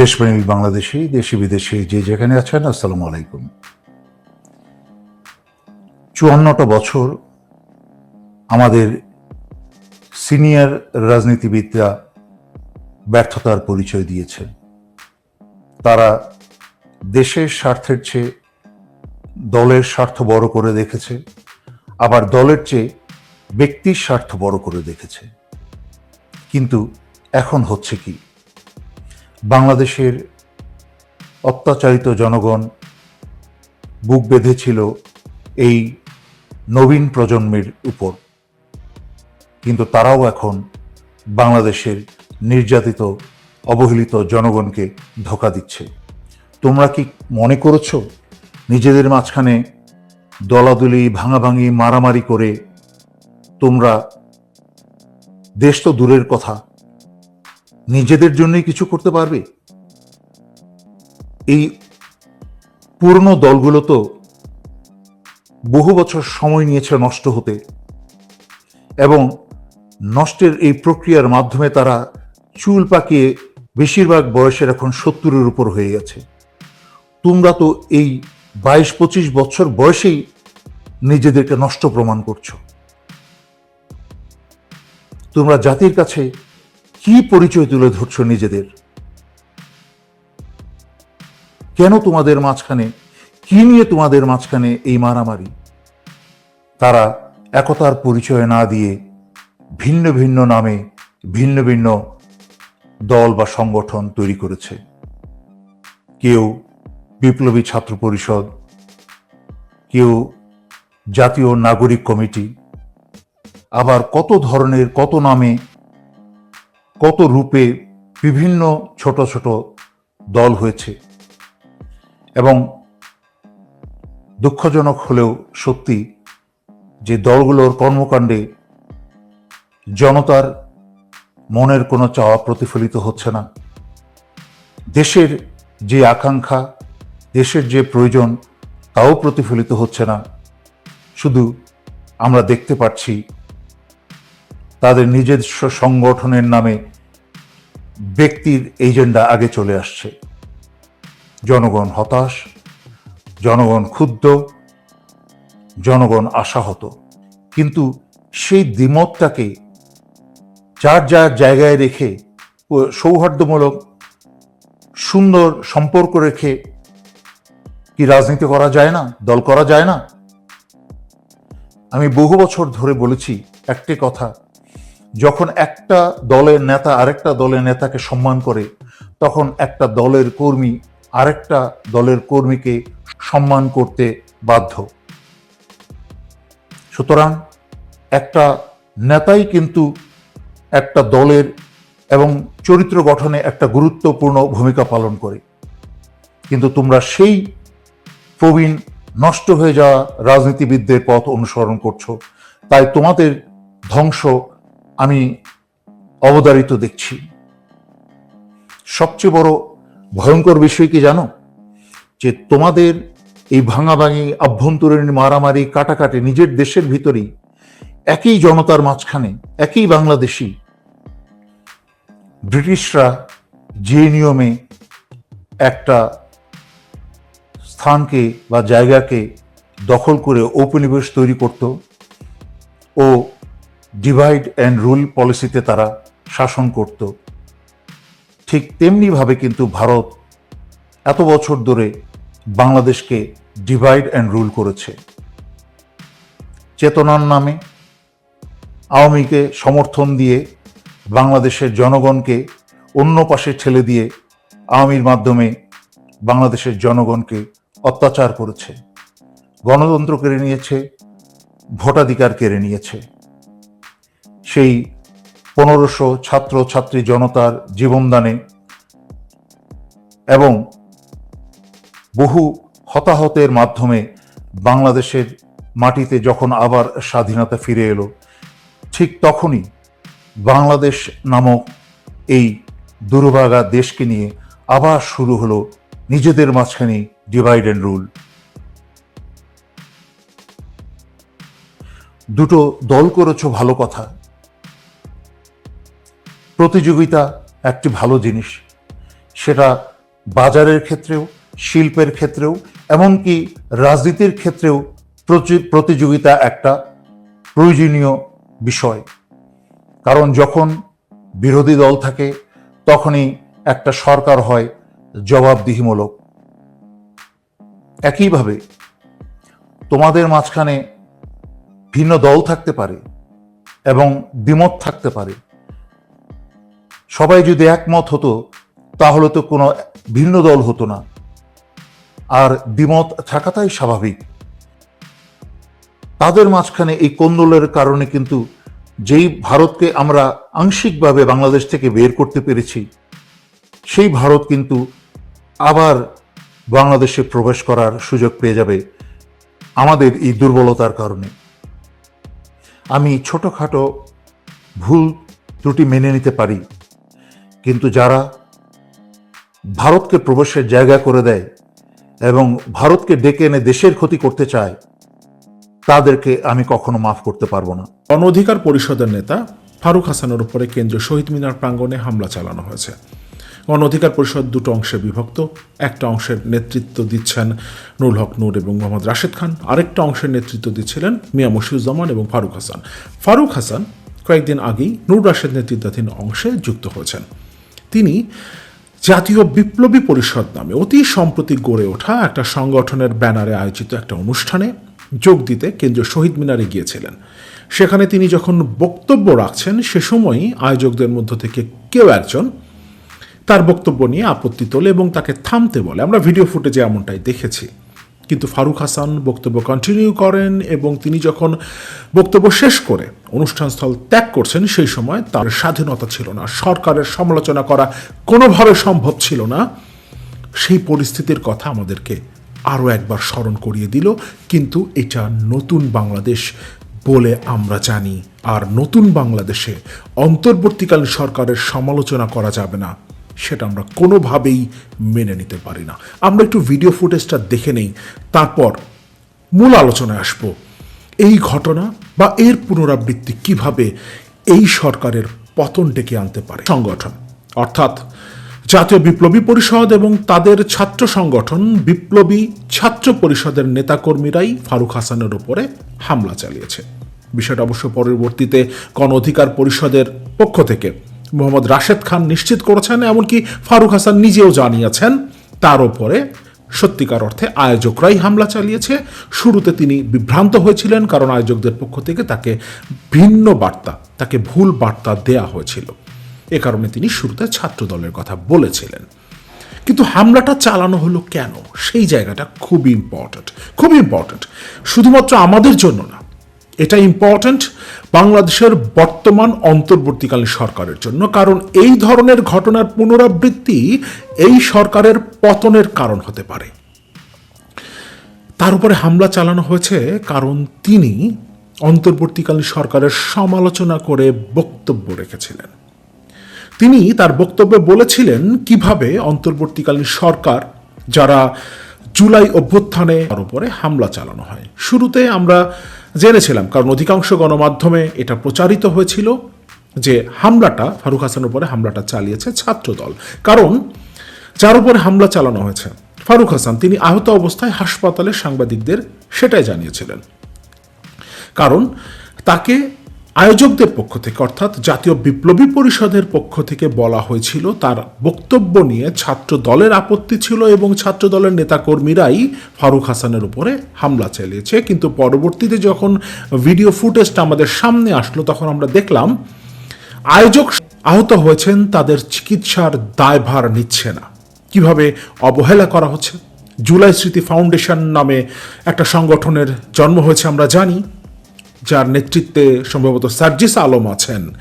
দেশপ্রেমিক বাংলাদেশি, দেশি বিদেশি যে যেখানে আছেন আসসালামু আলাইকুম। চুয়ান্নটা বছর আমাদের সিনিয়র রাজনীতিবিদরা ব্যর্থতার পরিচয় দিয়েছেন। তারা দেশের স্বার্থের চেয়ে দলের স্বার্থ বড় করে দেখেছে, আবার দলের চেয়ে ব্যক্তির স্বার্থ বড় করে দেখেছে। কিন্তু এখন হচ্ছে কি? বাংলাদেশের অত্যাচারিত জনগণ বুক বেঁধেছিল এই নবীন প্রজন্মের উপর। কিন্তু তারাও এখন বাংলাদেশের নির্যাতিত, অবহেলিত জনগণকে ধোকা দিচ্ছে। তোমরা কি মনে করেছ নিজেদের মাঝখানে দলাদলি, ভাঙাভাঙি, মারামারি করে তোমরা দেশ তো দূরের কথা নিজেদের জন্যই কিছু করতে পারবে? এই পুরনো দলগুলো তো বহু বছর সময় নিয়েছে নষ্ট হতে এবং নষ্টের এই প্রক্রিয়ার মাধ্যমে তারা চুল পাকিয়ে বেশিরভাগ বয়সের এখন সত্তরের উপর হয়ে গেছে। তোমরা তো এই বাইশ পঁচিশ বছর বয়সেই নিজেদেরকে নষ্ট প্রমাণ করছ। তোমরা জাতির কাছে কি পরিচয় তুলে ধরছো নিজেদের? কেন তোমাদের মাঝখানে, কি নিয়ে তোমাদের মাঝখানে এই মারামারি? তারা একতার পরিচয় না দিয়ে ভিন্ন ভিন্ন নামে ভিন্ন ভিন্ন দল বা সংগঠন তৈরি করেছে। কেউ বিপ্লবী ছাত্র পরিষদ, কেউ জাতীয় নাগরিক কমিটি, আবার কত ধরনের, কত নামে কত রূপে বিভিন্ন ছোট ছোট দল হয়েছে এবং দুঃখজনক হলেও সত্যি যে দলগুলোর কর্মকাণ্ডে জনতার মনের কোনো চাওয়া প্রতিফলিত হচ্ছে না। দেশের যে আকাঙ্ক্ষা, দেশের যে প্রয়োজন তাও প্রতিফলিত হচ্ছে না। শুধু আমরা দেখতে পাচ্ছি তাদের নিজস্ব সংগঠনের নামে ব্যক্তির এজেন্ডা আগে চলে আসছে। জনগণ হতাশ, জনগণ ক্ষুব্ধ, জনগণ আশাহত। কিন্তু সেই দ্বিমতটাকে যার যার জায়গায় রেখে সৌহার্দ্যমূলক সুন্দর সম্পর্ক রেখে কি রাজনীতি করা যায় না, দল করা যায় না? আমি বহু বছর ধরে বলেছি একটি কথা যখন একটা দলের নেতা আরেকটা দলের নেতাকে সম্মান করে, তখন একটা দলের কর্মী আরেকটা দলের কর্মীকে সম্মান করতে বাধ্য। সুতরাং একটা নেতাই কিন্তু একটা দলের এবং চরিত্র গঠনে একটা গুরুত্বপূর্ণ ভূমিকা পালন করে। কিন্তু তোমরা সেই প্রবীণ নষ্ট হয়ে যাওয়া রাজনীতিবিদদের পথ অনুসরণ করছ। তাই তোমাদের ধ্বংস আমি অবদারিত দেখছি। সবচেয়ে বড় ভয়ঙ্কর বিষয় কি জানো? যে তোমাদের এই ভাঙাভাঙি আভ্যন্তরীণ মারামারি কাটাকাটি নিজের দেশের ভিতরেই একই জনতার মাঝখানে, একই বাংলাদেশি ব্রিটিশরা যে নিয়মে একটা স্থানকে বা জায়গাকে দখল করে ঔপনিবেশ তৈরি করত ও ডিভাইড অ্যান্ড রুল পলিসিতে তারা শাসন করত। ঠিক তেমনিভাবে কিন্তু ভারত এত বছর ধরে বাংলাদেশকে ডিভাইড অ্যান্ড রুল করেছে। চেতনার নামে আওয়ামীকে সমর্থন দিয়ে বাংলাদেশের জনগণকে অন্য পাশে ঠেলে দিয়ে আওয়ামীর মাধ্যমে বাংলাদেশের জনগণকে অত্যাচার করেছে। গণতন্ত্র কেড়ে নিয়েছে, ভোটাধিকার কেড়ে নিয়েছে। সেই পনেরোশো ছাত্র, ছাত্রী জনতার জীবনদানে এবং বহু হতাহতের মাধ্যমে বাংলাদেশের মাটিতে যখন আবার স্বাধীনতা ফিরে এলো, ঠিক তখনই বাংলাদেশ নামক এই দুর্ভাগা দেশকে নিয়ে আবার শুরু হলো নিজেদের মাঝখানে ডিভাইড অ্যান্ড রুল দুটো দল করেছ ভালো কথা প্রতিযোগিতা একটি ভালো জিনিস। সেটা বাজারের ক্ষেত্রেও, শিল্পের ক্ষেত্রেও, এমনকি রাজনীতির ক্ষেত্রেও প্রতিযোগিতা একটা প্রয়োজনীয় বিষয়। কারণ যখন বিরোধী দল থাকে, তখনই একটা সরকার হয় জবাবদিহিমূলক। একইভাবে তোমাদের মাঝখানে ভিন্ন দল থাকতে পারে এবং দ্বিমত থাকতে পারে। সবাই যদি একমত হতো, তাহলে তো কোনো ভিন্ন দল হতো না। আর দ্বিমত থাকাটাই স্বাভাবিক। তাদের মাঝখানে এই কোন্দলের কারণে কিন্তু যেই ভারতকে আমরা আংশিকভাবে বাংলাদেশ থেকে বের করতে পেরেছি, সেই ভারত কিন্তু আবার বাংলাদেশে প্রবেশ করার সুযোগ পেয়ে যাবে আমাদের এই দুর্বলতার কারণে। আমি ছোটোখাটো ভুল ত্রুটি মেনে নিতে পারি। কিন্তু যারা ভারতকে প্রবেশের জায়গা করে দেয় এবং ভারতকে ডেকে এনে দেশের ক্ষতি করতে চায়, তাদেরকে আমি কখনো মাফ করতে পারব না। অনধিকার পরিষদের নেতা ফারুক হাসানের উপরে কেন্দ্রীয় শহীদ মিনার প্রাঙ্গণে হামলা চালানো হয়েছে। গণ অধিকার পরিষদ দুটো অংশে বিভক্ত। একটা অংশের নেতৃত্ব দিচ্ছেন নুরুল হক নূর এবং মোহাম্মদ রাশেদ খান। আরেকটা অংশের নেতৃত্ব দিচ্ছিলেন মিয়া মশিউজ্জামান এবং ফারুক হাসান। ফারুক হাসান কয়েকদিন আগেই নূর রাশেদ নেতৃত্বাধীন অংশে যুক্ত হয়েছেন। তিনি জাতীয় বিপ্লবী পরিষদ নামে অতি সম্প্রতি গড়ে ওঠা একটা সংগঠনের ব্যানারে আয়োজিত একটা অনুষ্ঠানে যোগ দিতে কেন্দ্রীয় শহীদ মিনারে গিয়েছিলেন। সেখানে তিনি যখন বক্তব্য রাখছেন, সে সময়ই আয়োজকদের মধ্য থেকে কেউ একজন তার বক্তব্য নিয়ে আপত্তি তোলে এবং তাকে থামতে বলে। আমরা ভিডিও ফুটেজে এমনটাই দেখেছি। কিন্তু ফারুক হাসান বক্তব্য কন্টিনিউ করেন এবং তিনি যখন বক্তব্য শেষ করে অনুষ্ঠানস্থল ত্যাগ করছেন, সেই সময় তার স্বাধীনতা ছিল না। সরকারের সমালোচনা করা কোনোভাবে সম্ভব ছিল না। সেই পরিস্থিতির কথা আমাদেরকে আরও একবার স্মরণ করিয়ে দিল, কিন্তু এটা নতুন বাংলাদেশ বলে আমরা জানি। আর নতুন বাংলাদেশে অন্তর্বর্তীকালীন সরকারের সমালোচনা করা যাবে না। সেটা আমরা কোনোভাবেই মেনে নিতে পারি না। আমরা একটু ভিডিও ফুটেজটা দেখে নেই, তারপর মূল আলোচনায় আসব। এই ঘটনা বা এর পুনরাবৃত্তি কীভাবে এই সরকারের পতন ডেকে আনতে পারে? সংগঠন, অর্থাৎ জাতীয় বিপ্লবী পরিষদ এবং তাদের ছাত্র সংগঠন, বিপ্লবী ছাত্র পরিষদের নেতাকর্মীরাই ফারুক হাসানের উপরে হামলা চালিয়েছে। বিষয়টা অবশ্য পরবর্তীতে গণ অধিকার পরিষদের পক্ষ থেকে মোহাম্মদ রাশেদ খান নিশ্চিত করেছেন, এমনকি ফারুক হাসান নিজেও জানিয়েছেন। তার ওপরে সত্যিকার অর্থে আয়োজকরাই হামলা চালিয়েছে। শুরুতে তিনি বিভ্রান্ত হয়েছিলেন, কারণ আয়োজকদের পক্ষ থেকে তাকে ভিন্ন বার্তা, তাকে ভুল বার্তা দেয়া হয়েছিল। এ কারণে তিনি শুরুতে ছাত্র দলের কথা বলেছিলেন। কিন্তু হামলাটা চালানো হলো কেন? সেই জায়গাটা খুব ইম্পর্ট্যান্ট খুব ইম্পর্ট্যান্ট শুধুমাত্র আমাদের জন্য না এটা ইম্পর্ট্যান্ট বাংলাদেশের বর্তমান অন্তর্বর্তীকালীন সরকারের জন্য, কারণ এই ধরনের ঘটনার পুনরাবৃত্তি এই সরকারের পতনের কারণ হতে পারে। তার উপরে হামলা চালানো হয়েছে কারণ তিনি অন্তর্বর্তীকালীন সরকারের সমালোচনা করে বক্তব্য রেখেছিলেন। তিনি তার বক্তব্যে বলেছিলেন কীভাবে অন্তর্বর্তীকালীন সরকার, যারা জুলাই অভ্যুত্থানে তার উপরে হামলা চালানো হয়। শুরুতে আমরা জেনেছিলাম, কারণ অধিকাংশ গণমাধ্যমে এটা প্রচারিত হয়েছিল যে হামলাটা, ফারুক হাসানের উপরে হামলাটা চালিয়েছে ছাত্রদল। কারণ যার উপরে হামলা চালানো হয়েছে, ফারুক হাসান, তিনি আহত অবস্থায় হাসপাতালে সাংবাদিকদের সেটাই জানিয়েছিলেন। কারণ তাকে আয়োজকদের পক্ষ থেকে, অর্থাৎ জাতীয় বিপ্লবী পরিষদের পক্ষ থেকে বলা হয়েছিল, তার বক্তব্য নিয়ে ছাত্র দলের আপত্তি ছিল এবং ছাত্র দলের নেতাকর্মীরাই ফারুক হাসানের উপরে হামলা চালিয়েছে। কিন্তু পরবর্তীতে যখন ভিডিও ফুটেজটা আমাদের সামনে আসলো, তখন আমরা দেখলাম, আয়োজক আহত হয়েছেন, তাদের চিকিৎসার দায়ভার নিচ্ছে না। কীভাবে অবহেলা করা হচ্ছে? জুলাই স্মৃতি ফাউন্ডেশন নামে একটা সংগঠনের জন্ম হয়েছে, আমরা জানি। যার নেতৃত্বে সম্ভবত সার্জিস আলম আছেন,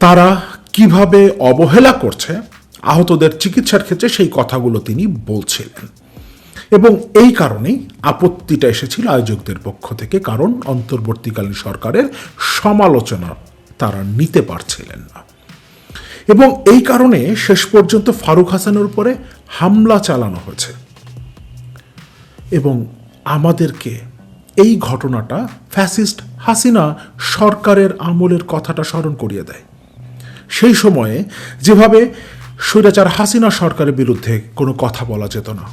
তারা কীভাবে অবহেলা করছে, আহতদের চিকিৎসার ক্ষেত্রে সেই কথাগুলো তিনি বলছিলেন। এবং এই কারণেই আপত্তিটা এসেছিল আয়োজকদের পক্ষ থেকে, কারণ অন্তর্বর্তীকালীন সরকারের সমালোচনা তারা নিতে পারছিলেন না। এবং এই কারণে শেষ পর্যন্ত ফারুক হাসানের উপরে হামলা চালানো হয়েছে। এবং আমাদেরকে এই ঘটনাটা ফ্যাসিস্ট হাসিনা সরকারের আমলের কথাটা স্মরণ করিয়ে দেয়। সেই সময়ে যেভাবে স্বৈরাচার হাসিনা সরকারের বিরুদ্ধে কোনো কথা বলা যেত না।